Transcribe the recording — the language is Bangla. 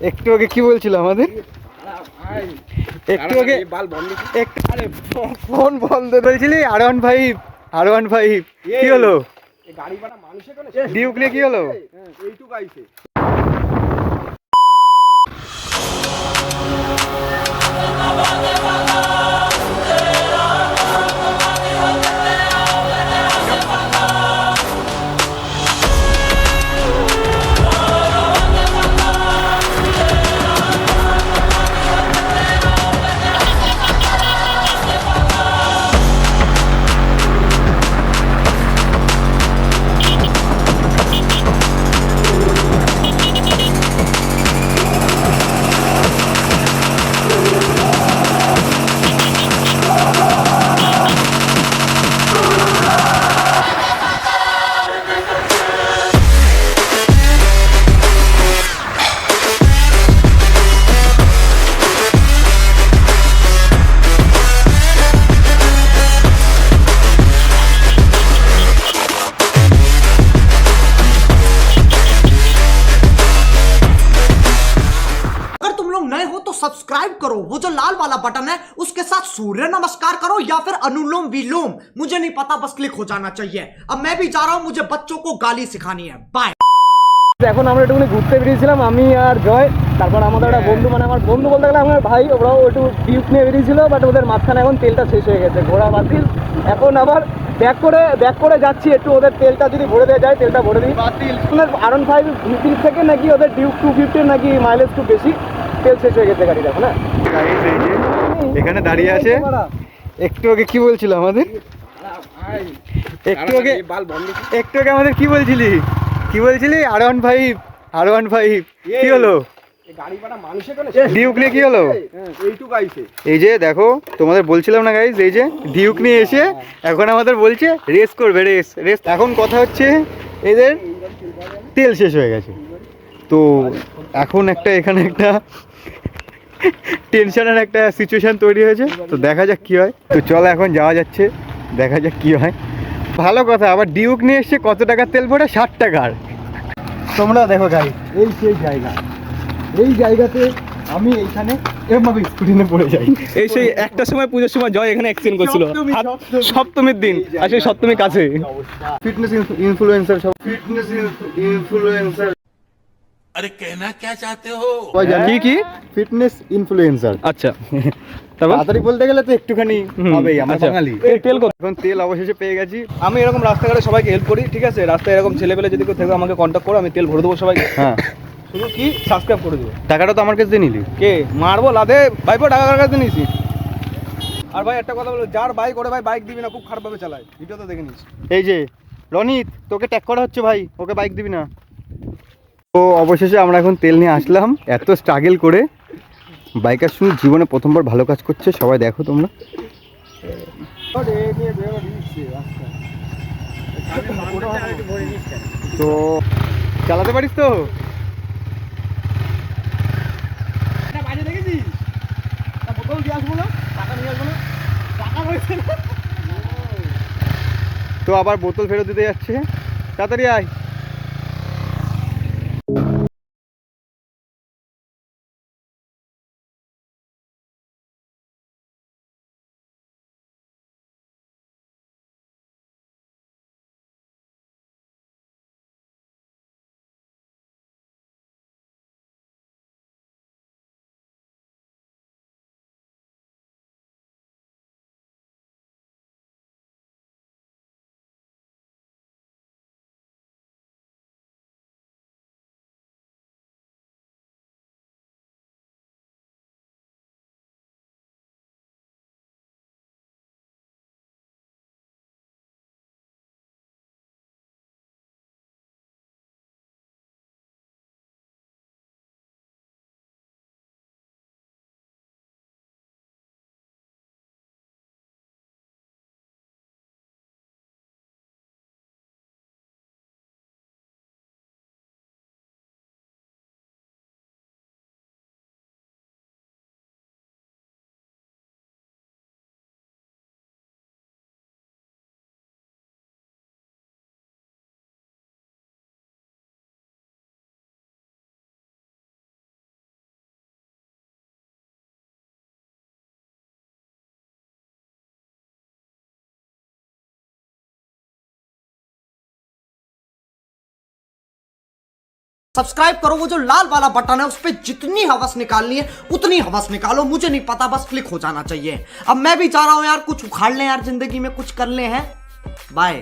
একটু আগে কি বলছিল আমাদের? একটু আগে ফোন বন্ধ বলছিলি R one five R one five কি হলো? ডিউকলে কি হলো? এইটুকু আইছে। सब्सक्राइब करो वो जो लाल वाला बटन है उसके साथ सूर्य नमस्कार करो या फिर अनुलोम विलोम मुझे नहीं पता बस क्लिक हो जाना चाहिए अब मैं भी जा रहा हूं मुझे बच्चों को गाली सिखानी है बाय এখন আমরা একটুখানি ঘুরতে বেরিয়েছিলাম আমি আর জয় তারপর আমাদের একটা বন্ধু মানে আমার বন্ধু বলতে গেলে আমার ভাই ওরাও একটু ডিউক নিয়ে বেরিয়েছিল বাট ওদের মাঝখানে এখন তেলটা শেষ হয়ে গেছে ঘোরা বাতিল এখন আবার ব্যাক করে ব্যাক করে যাচ্ছি একটু ওদের তেলটা যদি ভরে দেওয়া যায় তেলটা ভরে দিই বাতিল আরন ফাইভ ভিপির থেকে নাকি ওদের ডিউক টু ফিফটির নাকি মাইলেজ খুব বেশি তেল শেষ হয়ে গেছে গাড়িটা এখন হ্যাঁ? এখানে দাঁড়িয়ে আছে। একটু আগে কি বলছিল আমাদের? একটু আগে একটু আগে আমাদের কি বলছিলি? কি বলছিলি? R one five R one five কি হলো? গাড়ি ডিউক নিয়ে কি হলো? এই যে দেখো তোমাদের বলছিলাম না গাইজ এই যে ডিউক নিয়ে এসে এখন আমাদের বলছে রেস করবে রেস রেস এখন কথা হচ্ছে এদের তেল শেষ হয়ে গেছে। তো এখন একটা এখানে একটা টেনশনের একটা সিচুয়েশন তৈরি হয়েছে। তো দেখা যাক কি হয়। তো চলো এখন যাওয়া যাচ্ছে দেখা যাক কি হয়। ভালো কথা আবার ডিউক নিয়ে এসছে কত টাকার তেল ভরে? ষাট টাকার। তোমরা দেখো গাই এই সেই জায়গা। এই জায়গাতে আমি এইখানে এরমভাবে স্কুটি পড়ে যাই। এই সেই একটা সময় পুজোর সময় জয় এখানে অ্যাক্সিডেন্ট করছিল। সপ্তমীর দিন আর সেই সপ্তমীর কাছে। ফিটনেস ইনফ্লুয়েন্সার সব ফিটনেস ইনফ্লুয়েন্সার আরে কেনা কে চাতে হো কি কি? ফিটনেস ইনফ্লুয়েন্সার আচ্ছা। তাড়াতাড়ি বলতে গেলে তো একটুখানি হবে আমার আচ্ছা। বাঙালি। তেল এখন তেল অবশেষে পেয়ে গেছি। আমি এরকম রাস্তাঘাটে সবাইকে হেল্প করি ঠিক আছে? রাস্তায় এরকম ছেলেপেলে যদি কেউ থাকে আমাকে কন্ট্যাক্ট করো আমি তেল ভরে দেবো সবাইকে। হ্যাঁ। শুধু কি? সাবস্ক্রাইব করে দেবো। টাকাটা তো আমার কাছে নিলি। কে? মারবো লাদে? ভাই ভাইপো টাকা কার কাছে নিয়েছি? আর ভাই একটা কথা বলো যার বাইক ওরে ভাই বাইক দিবি না খুব খারাপভাবে চালায়। ভিডিও তো দেখে নিস। এই যে রনিত তোকে ট্যাগ করা হচ্ছে ভাই ওকে বাইক দিবি না। তো অবশেষে আমরা এখন তেল নিয়ে আসলাম। এত স্ট্রাগল করে বাইকার শুধু জীবনে প্রথমবার ভালো কাজ করছে, সবাই দেখো তোমরা। তো চালাতে পারিস তো? তো আবার বোতল ফেরত দিতে যাচ্ছে। তাড়াতাড়ি আয়। सब्सक्राइब करो, वो जो लाल वाला बटन है, उस पर जितनी हवस निकालनी है, उतनी हवस निकालो। मुझे नहीं पता, बस क्लिक हो जाना चाहिए। अब मैं भी चाह रहा हूँ यार, कुछ उखाड़ लें यार, ज़िंदगी में कुछ कर ले, हैं? बाय